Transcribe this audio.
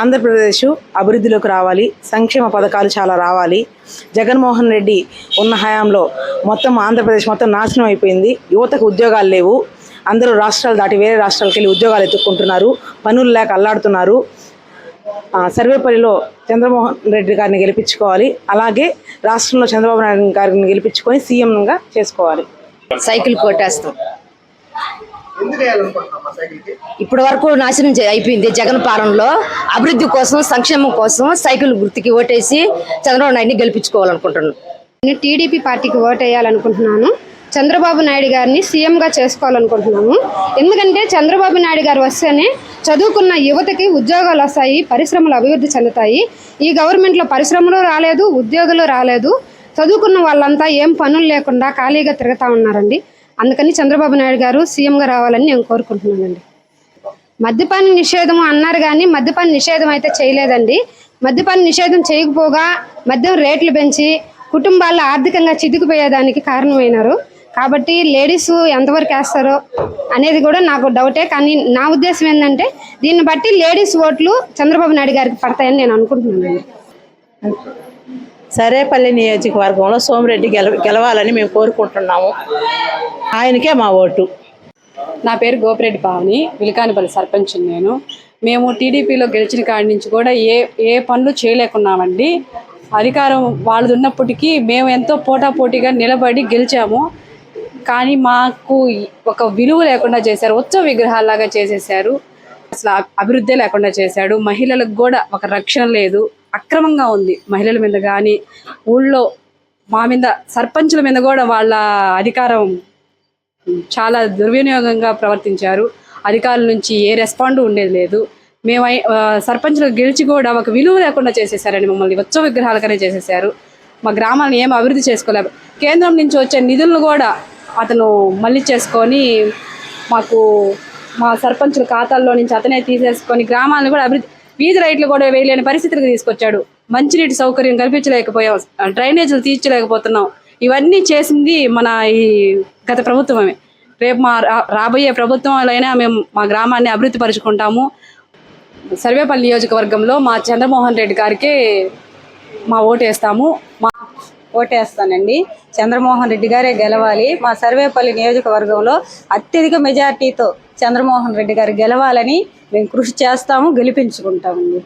ఆంధ్రప్రదేశ్ అభివృద్ధిలోకి రావాలి సంక్షేమ పథకాలు చాలా రావాలి. జగన్మోహన్ రెడ్డి ఉన్న హయాంలో మొత్తం ఆంధ్రప్రదేశ్ మొత్తం నాశనం అయిపోయింది. యువతకు ఉద్యోగాలు లేవు. అందరూ రాష్ట్రాలు దాటి వేరే రాష్ట్రాలకు వెళ్ళి ఉద్యోగాలు ఎత్తుక్కుంటున్నారు. పనులు లేక అల్లాడుతున్నారు. సర్వేపల్లిలో చంద్రమోహన్ రెడ్డి గారిని గెలిపించుకోవాలి. అలాగే రాష్ట్రంలో చంద్రబాబు నాయుడు గారిని గెలిపించుకొని సీఎంగా చేసుకోవాలి. సైకిల్ కొట్టేస్తాం. ఇప్పటి వరకు నాశనం అయిపోయింది జగన్ పాలనలో. అభివృద్ధి కోసం సంక్షేమం కోసం సైకిల్ గుర్తుకి ఓటేసి చంద్రబాబు నాయుడిని గెలిపించుకోవాలనుకుంటున్నాను నేను టీడీపీ పార్టీకి ఓటు వేయాలనుకుంటున్నాను. చంద్రబాబు నాయుడు గారిని సీఎంగా చేసుకోవాలనుకుంటున్నాము. ఎందుకంటే చంద్రబాబు నాయుడు గారు వస్తేనే చదువుకున్న యువతకి ఉద్యోగాలు వస్తాయి పరిశ్రమలు అభివృద్ధి చెందుతాయి. ఈ గవర్నమెంట్లో పరిశ్రమలు రాలేదు ఉద్యోగులు రాలేదు. చదువుకున్న వాళ్ళంతా ఏం పనులు లేకుండా ఖాళీగా తిరుగుతూ ఉన్నారండి. అందుకని చంద్రబాబు నాయుడు గారు సీఎంగా రావాలని నేను కోరుకుంటున్నానండి. మద్యపాన నిషేధం అన్నారు కానీ మద్యపాన నిషేధం అయితే చేయలేదండి. మద్యపాన నిషేధం చేయకపోగా మద్యం రేట్లు పెంచి కుటుంబాల్లో ఆర్థికంగా చితికిపోయేదానికి కారణమైనారు. కాబట్టి లేడీస్ ఎంతవరకు వేస్తారో అనేది కూడా నాకు డౌటే. కానీ నా ఉద్దేశం ఏంటంటే దీన్ని బట్టి లేడీస్ ఓట్లు చంద్రబాబు నాయుడు గారికి పడతాయని నేను అనుకుంటున్నాను సరేపల్లి నియోజకవర్గంలో సోమిరెడ్డి గెల గెలవాలని మేము కోరుకుంటున్నాము. ఆయనకే మా ఓటు. నా పేరు గోపిరెడ్డి పావని విలికానిపల్లి సర్పంచ్ నేను. మేము టీడీపీలో గెలిచిన కాడి నుంచి కూడా ఏ ఏ పనులు చేయలేకున్నామండి. అధికారం వాళ్ళది ఉన్నప్పటికీ మేము ఎంతో పోటాపోటీగా నిలబడి గెలిచాము. కానీ మాకు ఒక విలువ లేకుండా చేశారు ఉత్సవ విగ్రహాలాగా చేసేసారు అసలు అభివృద్ధి లేకుండా చేశాడు. మహిళలకు కూడా ఒక రక్షణ లేదు. అక్రమంగా ఉంది మహిళల మీద కానీ ఊళ్ళో మా మీద సర్పంచుల మీద కూడా వాళ్ళ అధికారం చాలా దుర్వినియోగంగా ప్రవర్తించారు. అధికారుల నుంచి ఏ రెస్పాండ్ ఉండేది లేదు. మేము అయి- సర్పంచులు గెలిచి కూడా ఒక విలువ లేకుండా చేసేసారండి మమ్మల్ని. ఉత్సవ విగ్రహాలుగానే చేసేసారు. మా గ్రామాలను ఏం అభివృద్ధి చేసుకోలేము. కేంద్రం నుంచి వచ్చే నిధులను కూడా అతను మళ్ళీ చేసుకొని మాకు మా సర్పంచుల ఖాతాల్లో నుంచి అతనే తీసేసుకొని గ్రామాలను కూడా అభివృద్ధి వీధి రైట్లు కూడా వేయలేని పరిస్థితికి తీసుకొచ్చాడు. మంచినీటి సౌకర్యం కల్పించలేకపోయాం డ్రైనేజీలు తీర్చలేకపోతున్నాం. ఇవన్నీ చేసింది మన ఈ గత ప్రభుత్వమే. రేపు మా రా- రాబోయే ప్రభుత్వంలోనే మేము మా గ్రామాన్ని అభివృద్ధి పరుచుకుంటాము. సర్వేపల్లి నియోజకవర్గంలో మా చంద్రమోహన్ రెడ్డి గారికి మా ఓటు వేస్తాము. మా ఓటేస్తానండి. చంద్రమోహన్ రెడ్డి గారే గెలవాలి. మా సర్వేపల్లి నియోజకవర్గంలో అత్యధిక మెజార్టీతో చంద్రమోహన్ రెడ్డి గారు గెలవాలని మేము కృషి చేస్తాము గెలిపించుకుంటామండి.